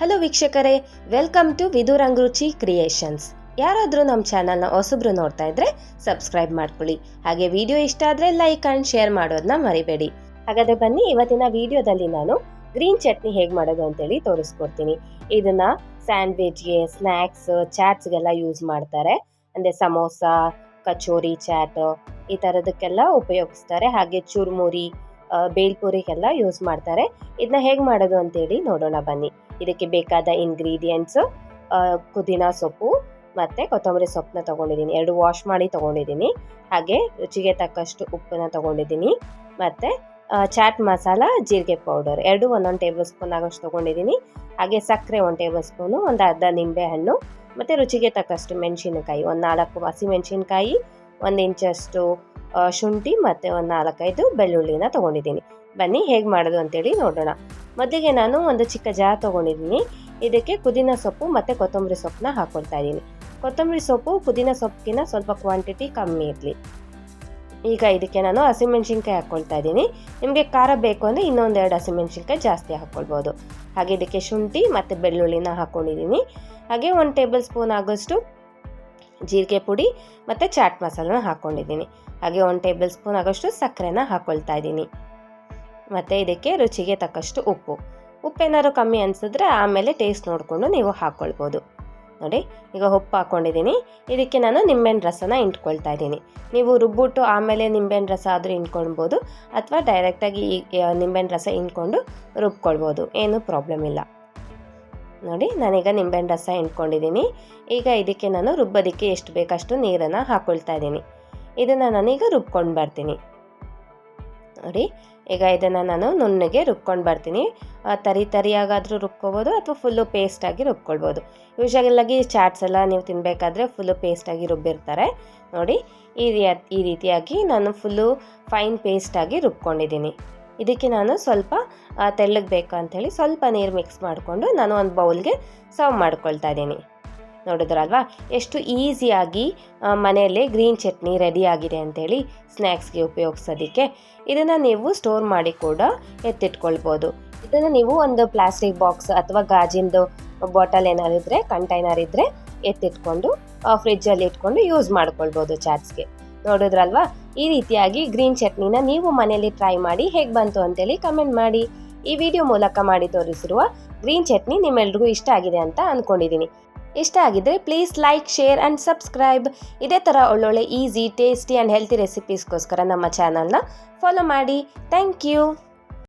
Hello ವೀಕ್ಷಕರೇ welcome to ವಿದುರಂಗ್ ರುಚಿ creations ಯಾರಾದರೂ ನಮ್ಮ ಚಾನಲ್ನ ಹೊಸಬ್ರು ನೋಡ್ತಾ ಇದ್ರೆ ಸಬ್ಸ್ಕ್ರೈಬ್ ಮಾಡ್ಕೊಳ್ಳಿ. ಹಾಗೆ ವಿಡಿಯೋ ಇಷ್ಟ ಆದರೆ ಲೈಕ್ ಆ್ಯಂಡ್ ಶೇರ್ ಮಾಡೋದನ್ನ ಮರಿಬೇಡಿ. ಹಾಗಾದರೆ ಬನ್ನಿ, ಇವತ್ತಿನ ವಿಡಿಯೋದಲ್ಲಿ ನಾನು ಗ್ರೀನ್ ಚಟ್ನಿ ಹೇಗೆ ಮಾಡೋದು ಅಂತೇಳಿ ತೋರಿಸ್ಕೊಡ್ತೀನಿ. ಇದನ್ನ ಸ್ಯಾಂಡ್ವಿಚ್ಗೆ ಸ್ನ್ಯಾಕ್ಸ್ ಚಾಟ್ಸ್ಗೆಲ್ಲ ಯೂಸ್ ಮಾಡ್ತಾರೆ. ಅಂದರೆ ಸಮೋಸ, ಕಚೋರಿ ಚಾಟ್ ಈ ಥರದಕ್ಕೆಲ್ಲ ಉಪಯೋಗಿಸ್ತಾರೆ. ಹಾಗೆ ಚುರ್ಮುರಿ ಬೇಲ್ಪುರಿಗೆಲ್ಲ ಯೂಸ್ ಮಾಡ್ತಾರೆ. ಇದನ್ನ ಹೇಗೆ ಮಾಡೋದು ಅಂತೇಳಿ ನೋಡೋಣ ಬನ್ನಿ. ಇದಕ್ಕೆ ಬೇಕಾದ ಇಂಗ್ರೀಡಿಯೆಂಟ್ಸು ಪುದೀನ ಸೊಪ್ಪು ಮತ್ತು ಕೊತ್ತಂಬರಿ ಸೊಪ್ಪನ್ನ ತೊಗೊಂಡಿದ್ದೀನಿ. ಎರಡು ವಾಶ್ ಮಾಡಿ ತೊಗೊಂಡಿದ್ದೀನಿ. ಹಾಗೆ ರುಚಿಗೆ ತಕ್ಕಷ್ಟು ಉಪ್ಪನ್ನ ತೊಗೊಂಡಿದ್ದೀನಿ. ಮತ್ತು ಚಾಟ್ ಮಸಾಲ ಜೀರಿಗೆ ಪೌಡರ್ ಎರಡು ಒಂದೊಂದು ಟೇಬಲ್ ಸ್ಪೂನ್ ಆಗೋಷ್ಟು ತೊಗೊಂಡಿದ್ದೀನಿ. ಹಾಗೆ ಸಕ್ಕರೆ ಒಂದು ಟೇಬಲ್ ಸ್ಪೂನು ಒಂದು ಅರ್ಧ ನಿಂಬೆ ಹಣ್ಣು, ಮತ್ತು ರುಚಿಗೆ ತಕ್ಕಷ್ಟು ಮೆಣಸಿನಕಾಯಿ, ಒಂದು ನಾಲ್ಕು ಹಸಿ ಮೆಣಸಿನಕಾಯಿ, ಒಂದು ಇಂಚಷ್ಟು ಶುಂಠಿ ಮತ್ತು ಒಂದು ನಾಲ್ಕೈದು ಬೆಳ್ಳುಳ್ಳಿನ ತೊಗೊಂಡಿದ್ದೀನಿ. ಬನ್ನಿ ಹೇಗೆ ಮಾಡೋದು ಅಂತೇಳಿ ನೋಡೋಣ. ಮೊದಲಿಗೆ ನಾನು ಒಂದು ಚಿಕ್ಕ ಜಾ ತೊಗೊಂಡಿದ್ದೀನಿ. ಇದಕ್ಕೆ ಪುದೀನ ಸೊಪ್ಪು ಮತ್ತು ಕೊತ್ತಂಬರಿ ಸೊಪ್ಪನ್ನ ಹಾಕ್ಕೊಳ್ತಾ ಇದ್ದೀನಿ. ಕೊತ್ತಂಬರಿ ಸೊಪ್ಪು, ಪುದೀನ ಸೊಪ್ಪಿನ ಸ್ವಲ್ಪ ಕ್ವಾಂಟಿಟಿ ಕಮ್ಮಿ ಇರಲಿ. ಈಗ ಇದಕ್ಕೆ ನಾನು ಹಸಿಮೆಣ್ಸಿನ್ಕಾಯಿ ಹಾಕ್ಕೊಳ್ತಾ ಇದ್ದೀನಿ. ನಿಮಗೆ ಖಾರ ಬೇಕು ಅಂದರೆ ಇನ್ನೊಂದೆರಡು ಹಸಿಮೆಣ್ಸಿನ್ಕಾಯಿ ಜಾಸ್ತಿ ಹಾಕ್ಕೊಳ್ಬೋದು ಹಾಗೆ ಇದಕ್ಕೆ ಶುಂಠಿ ಮತ್ತು ಬೆಳ್ಳುಳ್ಳಿನ ಹಾಕ್ಕೊಂಡಿದ್ದೀನಿ ಹಾಗೆ ಒಂದು ಟೇಬಲ್ ಸ್ಪೂನ್ ಆಗೋಷ್ಟು ಜೀರಿಗೆ ಪುಡಿ ಮತ್ತು ಚಾಟ್ ಮಸಾಲನ ಹಾಕ್ಕೊಂಡಿದ್ದೀನಿ ಹಾಗೆ ಒಂದು ಟೇಬಲ್ ಸ್ಪೂನ್ ಆಗೋಷ್ಟು ಸಕ್ಕರೆನ ಹಾಕ್ಕೊಳ್ತಾ ಇದ್ದೀನಿ. ಮತ್ತು ಇದಕ್ಕೆ ರುಚಿಗೆ ತಕ್ಕಷ್ಟು ಉಪ್ಪು. ಉಪ್ಪೇನಾದ್ರು ಕಮ್ಮಿ ಅನಿಸಿದ್ರೆ ಆಮೇಲೆ ಟೇಸ್ಟ್ ನೋಡಿಕೊಂಡು ನೀವು ಹಾಕ್ಕೊಳ್ಬೋದು ನೋಡಿ, ಈಗ ಉಪ್ಪು ಹಾಕ್ಕೊಂಡಿದ್ದೀನಿ ಇದಕ್ಕೆ ನಾನು ನಿಂಬೆಹಣ್ಣು ರಸನ ಇಂಟ್ಕೊಳ್ತಾ ಇದ್ದೀನಿ. ನೀವು ರುಬ್ಬಿಟ್ಟು ಆಮೇಲೆ ನಿಂಬೆಹಣ್ಣು ರಸ ಆದರೂ ಇಂಟ್ಕೊಳ್ಬೋದು ಅಥವಾ ಡೈರೆಕ್ಟಾಗಿ ಈ ನಿಂಬೆಹಣ್ಣು ರಸ ಇಟ್ಕೊಂಡು ರುಬ್ಕೊಳ್ಬೋದು. ಏನೂ ಪ್ರಾಬ್ಲಮ್ ಇಲ್ಲ. ನೋಡಿ, ನಾನೀಗ ನಿಂಬೆಹಣ್ಣು ರಸ ಇಟ್ಕೊಂಡಿದ್ದೀನಿ ಈಗ ಇದಕ್ಕೆ ನಾನು ರುಬ್ಬೋದಕ್ಕೆ ಎಷ್ಟು ಬೇಕಷ್ಟು ನೀರನ್ನು ಹಾಕ್ಕೊಳ್ತಾ ಇದ್ದೀನಿ. ಇದನ್ನು ನಾನೀಗ ರುಬ್ಕೊಂಡು ಬರ್ತೀನಿ. ನೋಡಿ, ಈಗ ಇದನ್ನು ನಾನು ನುಣ್ಣಗೆ ರುಬ್ಕೊಂಡು ಬರ್ತೀನಿ. ತರಿ ತರಿಯಾಗಾದರೂ ರುಬ್ಕೋಬೋದು ಅಥವಾ ಫುಲ್ಲು ಪೇಸ್ಟಾಗಿ ರುಬ್ಕೊಳ್ಬೋದು. ಯೂಶಲಾಗಿ ಚಾಟ್ಸ್ ಎಲ್ಲ ನೀವು ತಿನ್ನಬೇಕಾದ್ರೆ ಫುಲ್ಲು ಪೇಸ್ಟಾಗಿ ರುಬ್ಬಿರ್ತಾರೆ. ನೋಡಿ, ಈ ರೀತಿ ಈ ರೀತಿಯಾಗಿ ನಾನು ಫುಲ್ಲು ಫೈನ್ ಪೇಸ್ಟಾಗಿ ರುಬ್ಕೊಂಡಿದ್ದೀನಿ. ಇದಕ್ಕೆ ನಾನು ಸ್ವಲ್ಪ ತೆಳ್ಳಗೆ ಬೇಕು ಅಂಥೇಳಿ ಸ್ವಲ್ಪ ನೀರು ಮಿಕ್ಸ್ ಮಾಡಿಕೊಂಡು ನಾನು ಒಂದು ಬೌಲ್ಗೆ ಸರ್ವ್ ಮಾಡ್ಕೊಳ್ತಾ ಇದ್ದೀನಿ. ನೋಡಿದ್ರಲ್ವಾ? ಎಷ್ಟು ಈಸಿಯಾಗಿ ಮನೆಯಲ್ಲೇ ಗ್ರೀನ್ ಚಟ್ನಿ ರೆಡಿ ಆಗಿದೆ ಅಂಥೇಳಿ ಸ್ನ್ಯಾಕ್ಸ್ಗೆ ಉಪಯೋಗಿಸೋದಕ್ಕೆ ಇದನ್ನು ನೀವು ಸ್ಟೋರ್ ಮಾಡಿ ಕೂಡ ಎತ್ತಿಟ್ಕೊಳ್ಬೋದು. ಇದನ್ನು ನೀವು ಒಂದು ಪ್ಲಾಸ್ಟಿಕ್ ಬಾಕ್ಸ್ ಅಥವಾ ಗಾಜಿಂದು ಬಾಟಲ್ ಏನಾದ್ರು ಇದ್ದರೆ ಕಂಟೈನರ್ ಇದ್ದರೆ ಎತ್ತಿಟ್ಕೊಂಡು ಫ್ರಿಜ್ಜಲ್ಲಿ ಇಟ್ಕೊಂಡು ಯೂಸ್ ಮಾಡ್ಕೊಳ್ಬೋದು ಚಾಟ್ಸ್ಗೆ. ನೋಡಿದ್ರಲ್ವಾ? ಈ ರೀತಿಯಾಗಿ ಗ್ರೀನ್ ಚಟ್ನಿನ ನೀವು ಮನೆಯಲ್ಲಿ ಟ್ರೈ ಮಾಡಿ ಹೇಗೆ ಬಂತು ಅಂತೇಳಿ ಕಮೆಂಟ್ ಮಾಡಿ. ಈ ವಿಡಿಯೋ ಮೂಲಕ ಮಾಡಿ ತೋರಿಸಿರುವ ಗ್ರೀನ್ ಚಟ್ನಿ ನಿಮ್ಮೆಲ್ರಿಗೂ ಇಷ್ಟ ಆಗಿದೆ ಅಂತ ಅಂದ್ಕೊಂಡಿದ್ದೀನಿ ಇಷ್ಟ ಆಗಿದ್ರೆ please like share and subscribe ಇದೇ ಥರ ಒಳ್ಳೊಳ್ಳೆ ಈಸಿ ಟೇಸ್ಟಿ ಆ್ಯಂಡ್ ಹೆಲ್ತಿ ರೆಸಿಪೀಸ್ಗೋಸ್ಕರ ನಮ್ಮ ಚಾನಲ್ನ ಫಾಲೋ ಮಾಡಿ. Thank you